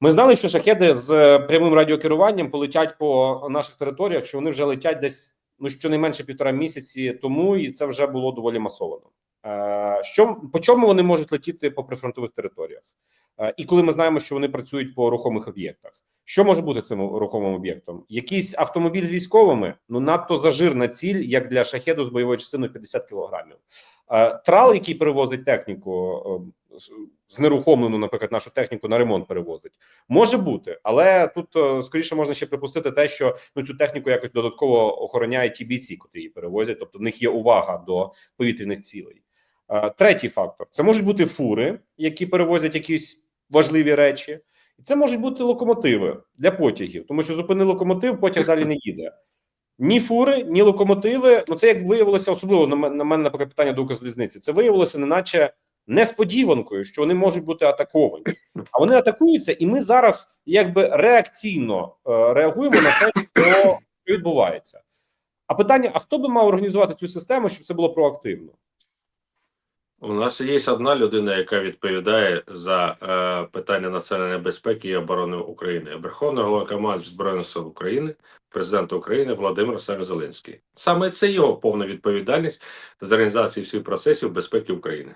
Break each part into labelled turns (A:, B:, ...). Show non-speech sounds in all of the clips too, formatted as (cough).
A: Ми знали, що шахеди з е, прямим радіокеруванням полетять по наших територіях, що вони вже летять десь ну щонайменше півтора місяці тому, і це вже було доволі масовано. Е, Що по чому вони можуть летіти по прифронтових територіях? Е, І коли ми знаємо, що вони працюють по рухомих об'єктах, що може бути цим рухомим об'єктом? Якийсь автомобіль з військовими, ну надто зажирна ціль, як для шахеду з бойовою частиною 50 кілограмів. Трал, який перевозить техніку, знерухомлену, наприклад, нашу техніку на ремонт перевозить, може бути, але тут е, скоріше можна ще припустити те, що ну цю техніку якось додатково охороняють ті бійці, котрі її перевозять, тобто в них є увага до повітряних цілей. Е, Третій фактор це можуть бути фури, які перевозять якісь важливі речі, і це можуть бути локомотиви для потягів, тому що зупини локомотив, потяг далі не їде. Ні фури, ні локомотиви. Ну це як виявилося, особливо на мен- на мене, наприклад, питання до Укрзалізниці. Це виявилося, неначе несподіванкою, що вони можуть бути атаковані. А вони атакуються, і ми зараз якби реакційно е, реагуємо на те, що відбувається. А питання: а хто би мав організувати цю систему, щоб це було проактивно?
B: У нас є одна людина, яка відповідає за е, питання національної безпеки і оборони України. Верховний головнокомандуючий Збройних сил України, президент України Володимир Зеленський. Саме це його повна відповідальність за організацію всіх процесів безпеки України.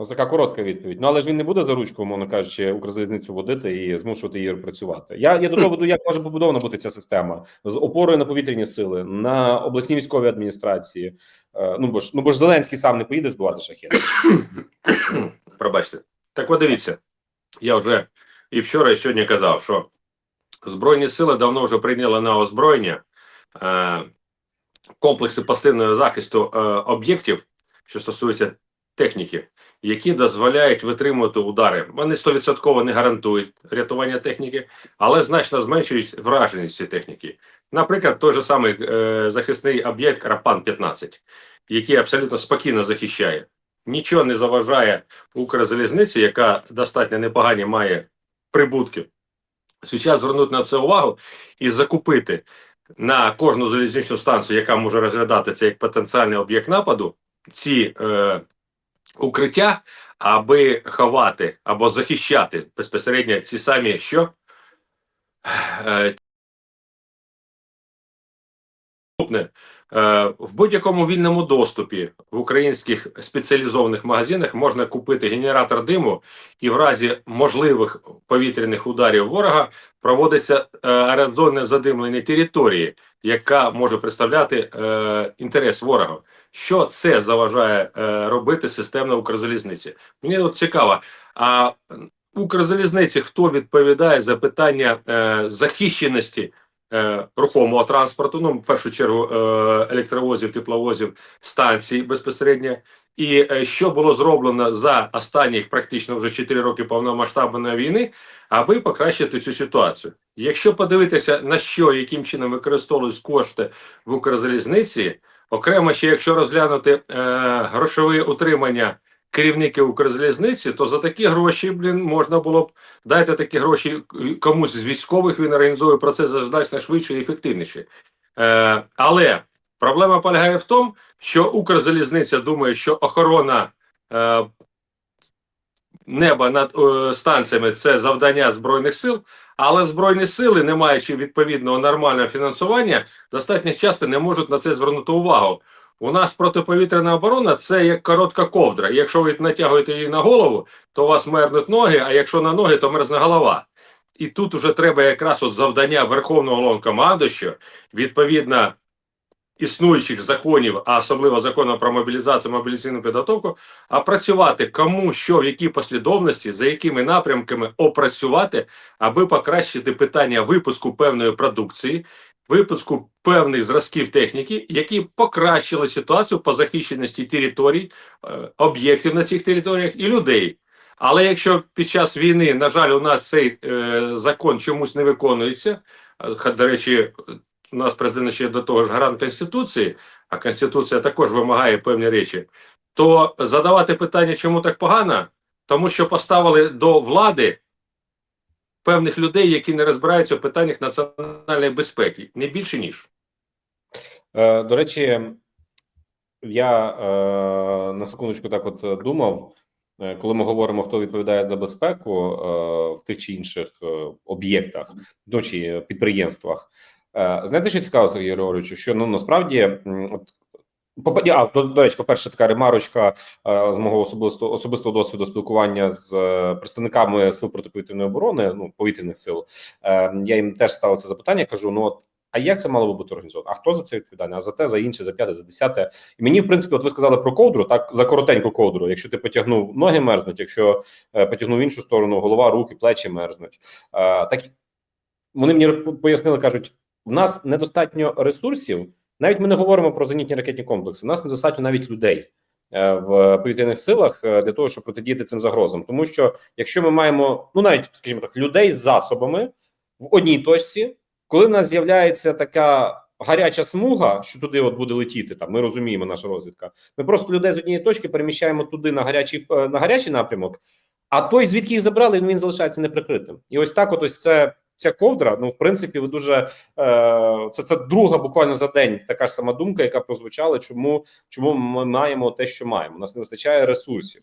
A: Ось така коротка відповідь. Ну але ж він не буде за ручку, мовно кажучи, Укрзалізницю водити і змушувати її працювати. Я, я до того веду, як може побудована бути ця система з опорою на повітряні сили, на обласні військові адміністрації. Е, ну бо ж ну бо ж Зеленський сам не поїде збивати шахеди. (coughs)
B: Пробачте. Так от дивіться, я вже і вчора, і сьогодні казав, що Збройні сили давно вже прийняли на озброєння е, комплекси пасивного захисту е, об'єктів, що стосуються техніки, які дозволяють витримувати удари. Вони 100% не гарантують рятування техніки, але значно зменшують враженість цієї техніки. Наприклад, той же самий е, захисний об'єкт Карапан 15, який абсолютно спокійно захищає. Нічого не заважає Укрзалізниці, яка достатньо непогані має прибутки. Зараз звернути на це увагу і закупити на кожну залізничну станцію, яка може розглядати це як потенціальний об'єкт нападу, ці е, укриття, аби ховати або захищати безпосередньо ці самі що. Е, Е, В будь-якому вільному доступі в українських спеціалізованих магазинах можна купити генератор диму, і в разі можливих повітряних ударів ворога проводиться е, задимлення території, яка може представляти інтерес ворога. Що це заважає е, робити системно Укрзалізниці? Мені от цікаво, а Укрзалізниці хто відповідає за питання е, захищеності е, рухомого транспорту, ну в першу чергу електровозів, тепловозів, станцій безпосередньо. І що було зроблено за останні практично вже 4 роки повномасштабної війни, аби покращити цю ситуацію. Якщо подивитися на що, яким чином використовують кошти в Укрзалізниці, окремо ще якщо розглянути е, грошове утримання керівників Укрзалізниці, то за такі гроші блін можна було б дайте такі гроші комусь з військових. Він організує процес значно швидше і ефективніше. Е, але проблема полягає в тому, що Укрзалізниця думає, що охорона е, неба над е, станціями це завдання збройних сил. Але збройні сили, не маючи відповідного нормального фінансування, достатньо часто не можуть на це звернути увагу. У нас протиповітряна оборона це як коротка ковдра. Якщо ви натягуєте її на голову, то у вас мерзнуть ноги, а якщо на ноги, то мерзне голова. І тут вже треба якраз от завдання Верховного головнокомандуючого, відповідно існуючих законів, а особливо закону про мобілізацію, мобілізаційну підготовку, а працювати кому, що, в якій послідовності, за якими напрямками опрацювати, аби покращити питання випуску певної продукції, випуску певних зразків техніки, які покращили ситуацію по захищеності територій, е, об'єктів на цих територіях і людей. Але якщо під час війни, на жаль, у нас цей е, закон чомусь не виконується, е, до речі, у нас президент ще до того ж гарант Конституції, а Конституція також вимагає певні речі, то задавати питання, чому так погано, тому що поставили до влади певних людей, які не розбираються в питаннях національної безпеки, не більше ніж.
A: Е, До речі, я е, на секундочку так от думав. е, коли ми говоримо, хто відповідає за безпеку в тих чи інших об'єктах, ну чи підприємствах. Е, Знаєте, що цікаво, Сергій Григоровичу, що ну насправді от а до, до речі, по перше, така ремарочка е, з мого особистого особистого досвіду спілкування з е, представниками сил протиповітряної оборони, ну повітряних сил. Е, Я їм теж ставив це запитання. Кажу: ну от. А як це мало би бути організовано? А хто за це відповідальний? А за те, за інше, за п'яте, за десяте. І мені, в принципі, от ви сказали про ковдру, так за коротеньку ковдру. Якщо ти потягнув ноги мерзнуть, якщо е, потягнув в іншу сторону, голова, руки, плечі мерзнуть. Е, так вони мені пояснили, кажуть: в нас недостатньо ресурсів. Навіть ми не говоримо про зенітні ракетні комплекси. У нас недостатньо навіть людей е, в повітряних силах е, для того, щоб протидіяти цим загрозам. Тому що якщо ми маємо, ну навіть скажімо так, людей з засобами в одній точці, коли в нас з'являється така гаряча смуга, що туди от буде летіти, там ми розуміємо, наша розвідка. Ми просто людей з однієї точки переміщаємо туди на гарячий е, на гарячий напрямок, а той, звідки їх забрали, він залишається неприкритим. І ось так, от ось це. Ця ковдра, ну в принципі, ви дуже е, це це друга буквально за день така ж сама думка, яка прозвучала. Чому чому ми маємо те, що маємо? У нас не вистачає ресурсів.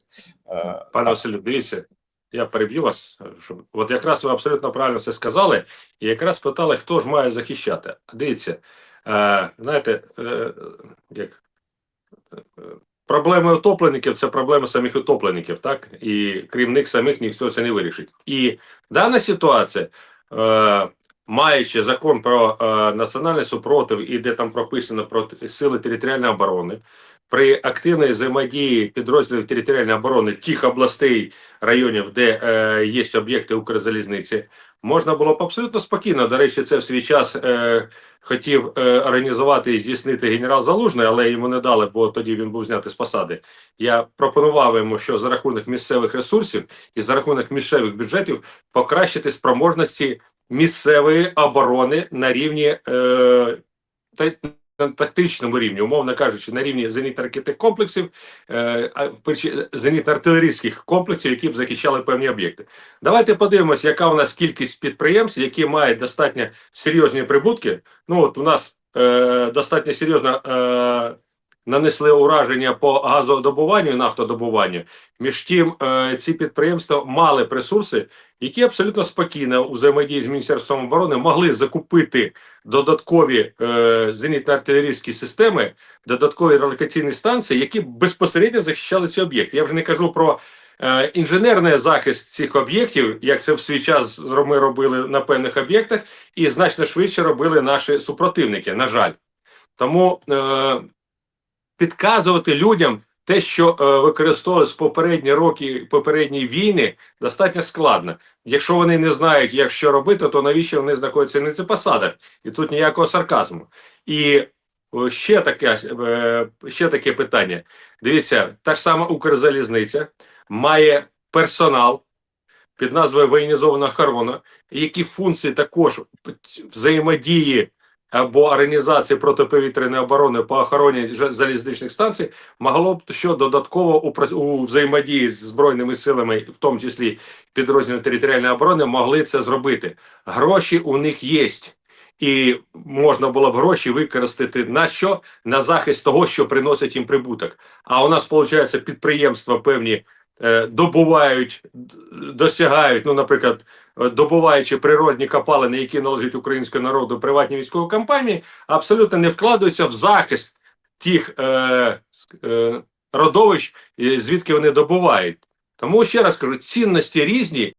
A: Е,
B: Пане. Василю, дивіться, я переб'ю вас. Щоб... От якраз ви абсолютно правильно все сказали, і якраз питали, хто ж має захищати. Дивіться, е, знаєте, е, як е, проблеми утопленників це проблеми самих утопленників, так? І крім них самих ніхто це не вирішить. І дана ситуація, маючи закон про е, національний супротив і де там прописано про сили територіальної оборони, при активній взаємодії підрозділів територіальної оборони тих областей, районів, де е, є об'єкти Укрзалізниці, можна було б абсолютно спокійно. До речі, це в свій час е, хотів е, організувати і здійснити генерал Залужний, але йому не дали, бо тоді він був знятий з посади. Я пропонував йому, що за рахунок місцевих ресурсів і за рахунок місцевих бюджетів покращити спроможності місцевої оборони на рівні е, на тактичному рівні, умовно кажучи, на рівні зенітно-ракетних комплексів, е, зенітно-артилерійських комплексів, які б захищали певні об'єкти. Давайте подивимося, яка у нас кількість підприємств, які мають достатньо серйозні прибутки. Ну от у нас е, достатньо серйозна. е, нанесли ураження по газодобуванню і нафтодобуванню. Між тим, е, ці підприємства мали ресурси, які абсолютно спокійно у взаємодії з Міністерством оборони могли закупити додаткові е, зенітно-артилерійські системи, додаткові релокаційні станції, які безпосередньо захищали ці об'єкти. Я вже не кажу про е, інженерний захист цих об'єктів, як це в свій час ми робили на певних об'єктах, і значно швидше робили наші супротивники. На жаль, тому підказувати людям. Те, що е, використовувалось в попередні роки попередні війни, достатньо складно. Якщо вони не знають, як що робити, то навіщо вони знаходяться на цих посадах? І тут ніякого сарказму. І ще таке, е, ще таке питання. Дивіться, та ж сама Укрзалізниця має персонал під назвою воєнізована охорона, які функції також взаємодії або організації протиповітряної оборони по охороні залізничних станцій могло б що додатково у, взаємодії з збройними силами, в тому числі підрозділів територіальної оборони, могли це зробити. Гроші у них є. І можна було б гроші використати на що? На захист того, що приносить їм прибуток. А у нас, виходить, підприємства певні е, добувають, досягають, ну, наприклад, добуваючи природні копалини, які належать українському народу, приватні військові компанії, абсолютно не вкладаються в захист тих е, е, родовищ, звідки вони добувають. Тому ще раз кажу, цінності різні,